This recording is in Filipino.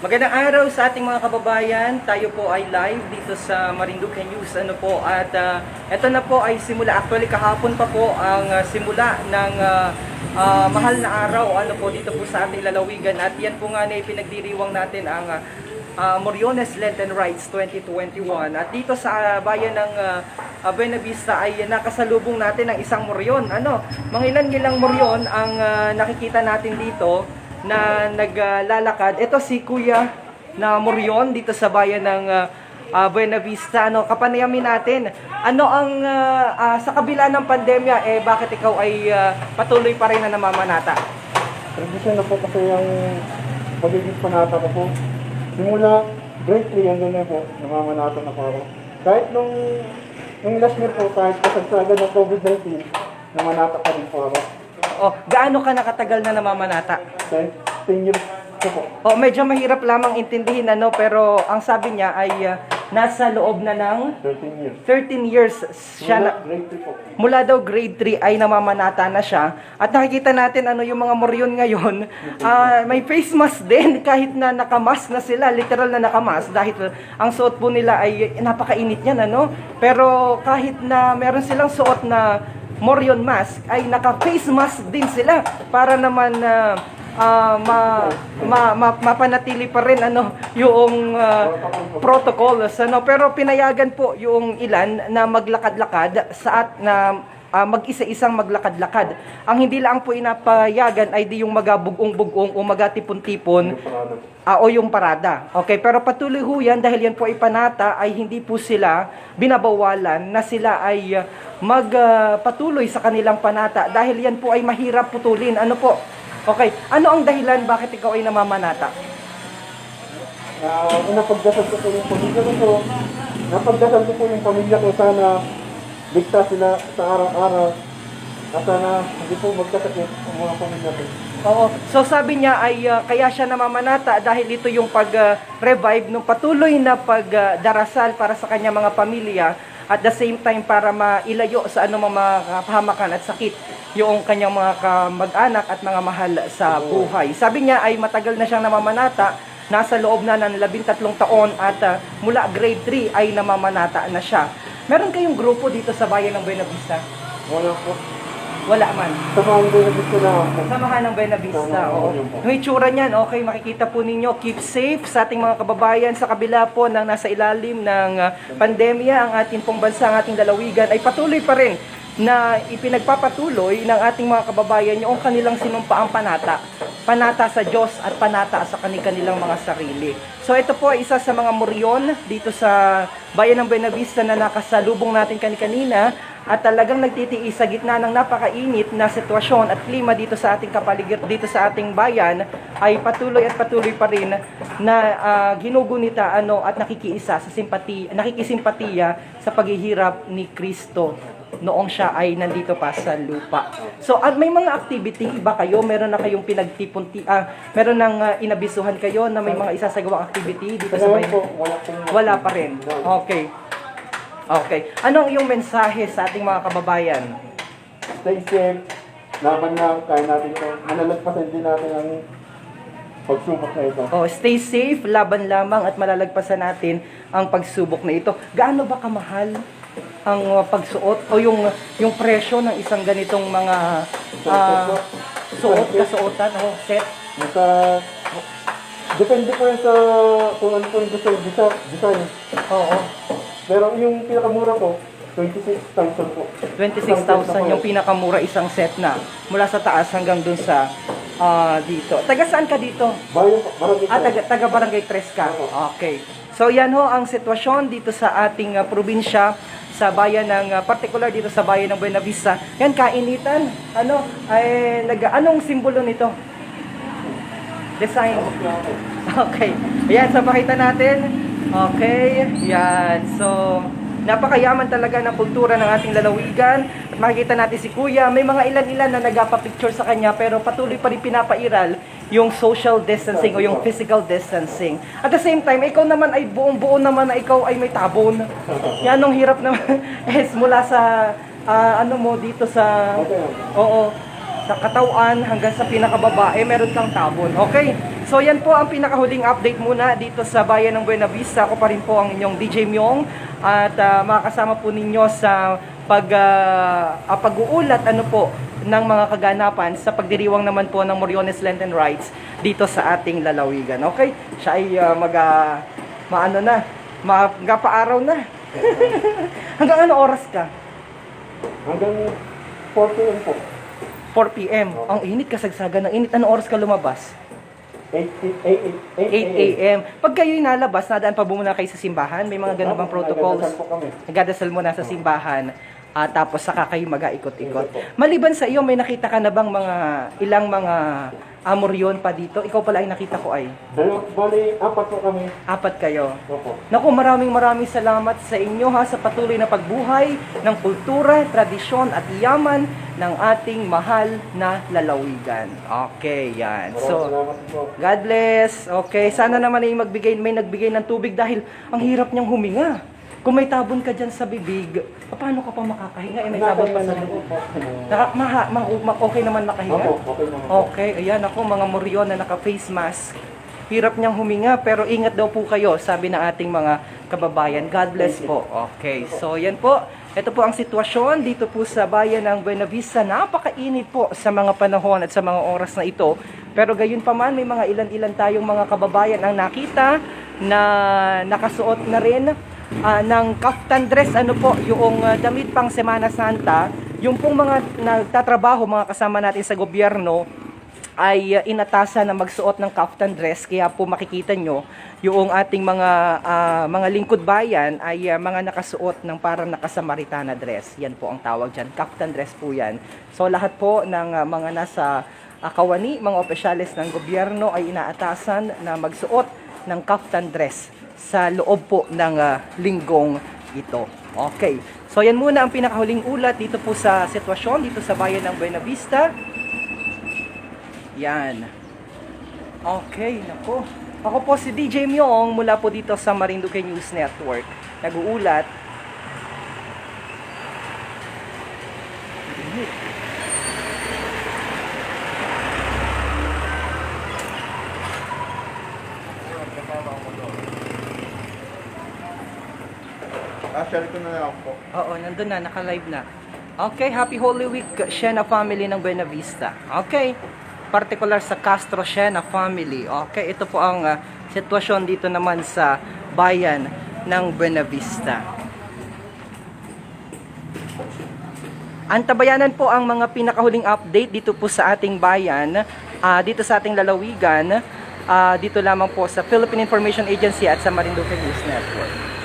Magandang araw sa ating mga kababayan. Tayo po ay live dito sa Marinduque News. Ano po? At ah, ito na po ay simula. Actually kahapon pa po ang ah, simula ng ah, ah, mahal na araw. Ano po dito po sa ating lalawigan. At yan po nga na ipinagdiriwang natin ang ah, ah, Moriones Lenten Rights 2021 at dito sa ah, bayan ng ah, ah, Buena Vista ay nakasalubong natin ang isang moryon. Ano, mga ilan-ilang moryon ang ah, nakikita natin dito na naglalakad. Ito si Kuya na Morion dito sa bayan ng ah, ah, Buena Vista. Ano, kapanayamin natin. Ano ang ah, ah, sa kabila ng pandemya eh bakit ikaw ay ah, patuloy pa rin na namamanata? Tradisyon na po kasi yung pagiging panata ko po. Simula 3 hanggang na po, namamanata na po ako. Kahit nung, nung last year po, kahit kasagsagan ng COVID-19, namanata pa din po ako. Oh, gaano ka nakatagal na namamanata? Kahit 10 years po. Oh, medyo mahirap lamang intindihin ano pero ang sabi niya ay ah, nasa loob na ng 13 years. 13 years siya na, Simula grade 3 po. mula daw grade 3 ay namamanata na siya at nakikita natin ano yung mga moryon ngayon ah, may face mask din kahit na nakamask na sila literal na nakamask dahil ang suot po nila ay napakainit niyan ano pero kahit na meron silang suot na moryon mask ay naka face mask din sila para naman na ah, ma, ma, ma- mapanatili pa rin ano yung ah, protocols ano pero pinayagan po yung ilan na maglakad-lakad sa at na ah, mag-isa-isang maglakad-lakad. Ang hindi lang po inapayagan ay di yung magabugong-bugong o magatipon-tipon ah, o yung parada. Okay, pero patuloy ho yan dahil yan po ay panata ay hindi po sila binabawalan na sila ay ah, magpatuloy sa kanilang panata dahil yan po ay mahirap putulin. Ano po? Okay, ano ang dahilan bakit ikaw ay namamanata? Uh, napagdasal ko po yung pamilya ko. Napagdasal ko po yung pamilya ko sana ligtas sila sa araw-araw. At sana hindi po magkasakit ang mga pamilya ko. Oo. So sabi niya ay ah, kaya siya namamanata dahil ito yung pag-revive ng patuloy na pagdarasal para sa kanya mga pamilya at the same time para mailayo sa anumang mga kapahamakan at sakit yung kanyang mga kamag-anak at mga mahal sa buhay. Sabi niya ay matagal na siyang namamanata, nasa loob na ng labintatlong taon at ah, mula grade 3 ay namamanata na siya. Meron kayong grupo dito sa bayan ng Buena Vista? Wala po. Wala man. Sa mga hindi na gusto na ako. Samahan ng Buena Vista. Oo. Yung itsura niyan, okay, makikita po ninyo. Keep safe sa ating mga kababayan sa kabila po ng nasa ilalim ng ah, pandemya. Ang ating pong bansa, ang ating lalawigan ay patuloy pa rin na ipinagpapatuloy ng ating mga kababayan yung kanilang sinumpaang panata. Panata sa Diyos at panata sa kanilang mga sarili. So ito po isa sa mga muryon dito sa bayan ng Buena Vista na nakasalubong natin kani-kanina at talagang nagtitiis sa gitna ng napakainit na sitwasyon at klima dito sa ating kapaligid dito sa ating bayan ay patuloy at patuloy pa rin na ah, ginugunita ano at nakikiisa sa simpati nakikisimpatiya sa paghihirap ni Kristo noong siya ay nandito pa sa lupa. So at may mga activity ba kayo? Meron na kayong pinagtipon ah, meron nang ah, inabisuhan kayo na may mga isasagawang activity dito sa bayan? wala pa rin. Okay. Okay. Ano ang iyong mensahe sa ating mga kababayan? Stay safe. Laban lang, kaya natin ito. Malalagpasan din natin ang pagsubok na ito. Oh, stay safe, laban lamang at malalagpasan natin ang pagsubok na ito. Gaano ba kamahal ang uh, pagsuot o yung yung presyo ng isang ganitong mga ah, suot kasuotan o set? Nasa... Depende po yan sa kung ano po yung gusto yung design. design. Oo. Pero yung pinakamura ko, 26,000 po. 26,000 yung pinakamura isang set na mula sa taas hanggang dun sa ah, dito. Taga saan ka dito? Bayan po, marami Ah, po. taga, taga Barangay Tres ka. Okay. So yan ho ang sitwasyon dito sa ating ah, probinsya sa bayan ng ah, particular dito sa bayan ng Buena Vista. Yan kainitan. Ano ay nag anong simbolo nito? Design. Okay. Ayan, so pakita natin. Okay. Yan. So, napakayaman talaga ng kultura ng ating lalawigan. At makikita natin si Kuya, may mga ilan-ilan na nagapa-picture sa kanya pero patuloy pa rin pinapairal yung social distancing o yung physical distancing. At the same time, ikaw naman ay buong-buo naman na ikaw ay may tabon. Yan ang hirap naman. es mula sa ah, ano mo dito sa. Oo. Sa katawan hanggang sa pinakababa, eh meron kang tabon. Okay? So yan po ang pinakahuling update muna dito sa bayan ng Buena Vista. Ako pa rin po ang inyong DJ Myong at ah, makakasama po ninyo sa pag ah, pag-uulat ano po ng mga kaganapan sa pagdiriwang naman po ng Moriones Lenten Rights dito sa ating lalawigan. Okay? Siya ay ah, mag ah, maano na, magapaaraw na. Hanggang ano oras ka? Hanggang 4 p.m. po. 4 p.m. Ang init kasagsagan ng init. Ano oras ka lumabas? 8, 8, 8, 8 a.m. Pag kayo'y nalabas, nadaan pa muna kayo sa simbahan, may mga ganun bang protocols? po kami. Nagdadasal muna sa simbahan, at tapos saka kayo mag-aikot-ikot. Maliban sa iyo, may nakita ka na bang mga ilang mga amoryon pa dito? Ikaw pala ay nakita ko ay Dalaw, bali, apat po kami. apat kayo. Opo. Naku, maraming maraming salamat sa inyo ha sa patuloy na pagbuhay ng kultura, tradisyon at yaman ng ating mahal na lalawigan. Okay, yan. Maraming So, salamat po. God bless. Okay, sana naman ay magbigay, may nagbigay ng tubig dahil ang hirap niyang huminga. Kung may tabon ka dyan sa bibig, paano ka pa makakahinga? Eh, may tabon pa sa po. Naka, maha, ma, ma- okay naman makahinga? Okay ayan ako mga moryon na naka-face mask. Hirap niyang huminga pero ingat daw po kayo, sabi ng ating mga kababayan. God bless po. Okay, so yan po. Ito po ang sitwasyon dito po sa bayan ng Buena Vista. Napakainit po sa mga panahon at sa mga oras na ito. Pero gayon pa man, may mga ilan-ilan tayong mga kababayan ang nakita na nakasuot na rin ah, ng kaftan dress. Ano po, yung ah, damit pang Semana Santa. Yung pong mga nagtatrabaho, mga kasama natin sa gobyerno, ay uh, inatasan na magsuot ng kaftan dress kaya po makikita nyo yung ating mga ah, mga lingkod bayan ay ah, mga nakasuot ng parang nakasamaritana dress. Yan po ang tawag dyan. Kaftan dress po yan. So lahat po ng ah, mga nasa ah, kawani, mga opisyales ng gobyerno ay inaatasan na magsuot ng kaftan dress sa loob po ng ah, linggong ito. Okay. So yan muna ang pinakahuling ulat dito po sa sitwasyon dito sa bayan ng Buena Vista. Yan. Okay, nako. Ako po si DJ Myong mula po dito sa Marinduque News Network. Nag-uulat. Ah, share ko na lang po. Oo, nandun na, naka-live na. Okay, Happy Holy Week, Shena family ng Buena Vista. Okay, particular sa Castro Shena family. Okay, ito po ang ah, sitwasyon dito naman sa bayan ng Buena Vista. Antabayanan po ang mga pinakahuling update dito po sa ating bayan, ah, dito sa ating lalawigan, ah, dito lamang po sa Philippine Information Agency at sa Marinduque News Network.